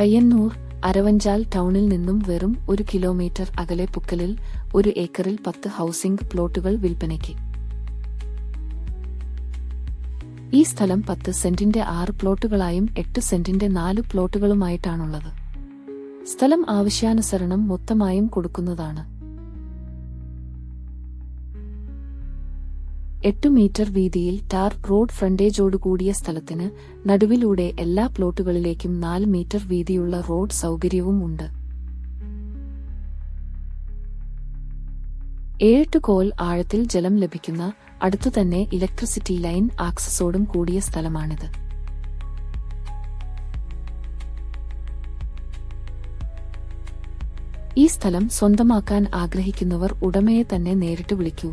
പയ്യന്നൂർ അരവഞ്ചാൽ ടൗണിൽ നിന്നും വെറും ഒരു കിലോമീറ്റർ അകലെ പുക്കലിൽ ഒരു ഏക്കറിൽ പത്ത് ഹൗസിംഗ് പ്ലോട്ടുകൾ വിൽപ്പനയ്ക്ക്. ഈ സ്ഥലം പത്ത് സെന്റിന്റെ ആറ് പ്ലോട്ടുകളായും എട്ട് സെന്റിന്റെ നാല് പ്ലോട്ടുകളുമായിട്ടാണുള്ളത്. സ്ഥലം ആവശ്യാനുസരണം മൊത്തമായും കൊടുക്കുന്നതാണ്. എട്ടു മീറ്റർ വീതിയിൽ ടാർ റോഡ് ഫ്രണ്ടേജോടുകൂടിയ സ്ഥലത്തിന് നടുവിലൂടെ എല്ലാ പ്ലോട്ടുകളിലേക്കും നാല് മീറ്റർ വീതിയുള്ള റോഡ് സൗകര്യവും ഉണ്ട്. ഏഴെട്ട് കോൽ ആഴത്തിൽ ജലം ലഭിക്കുന്ന അടുത്തുതന്നെ ഇലക്ട്രിസിറ്റി ലൈൻ ആക്സസോടും കൂടിയ സ്ഥലമാണിത്. ഈ സ്ഥലം സ്വന്തമാക്കാൻ ആഗ്രഹിക്കുന്നവർ ഉടമയെ തന്നെ നേരിട്ട് വിളിക്കൂ.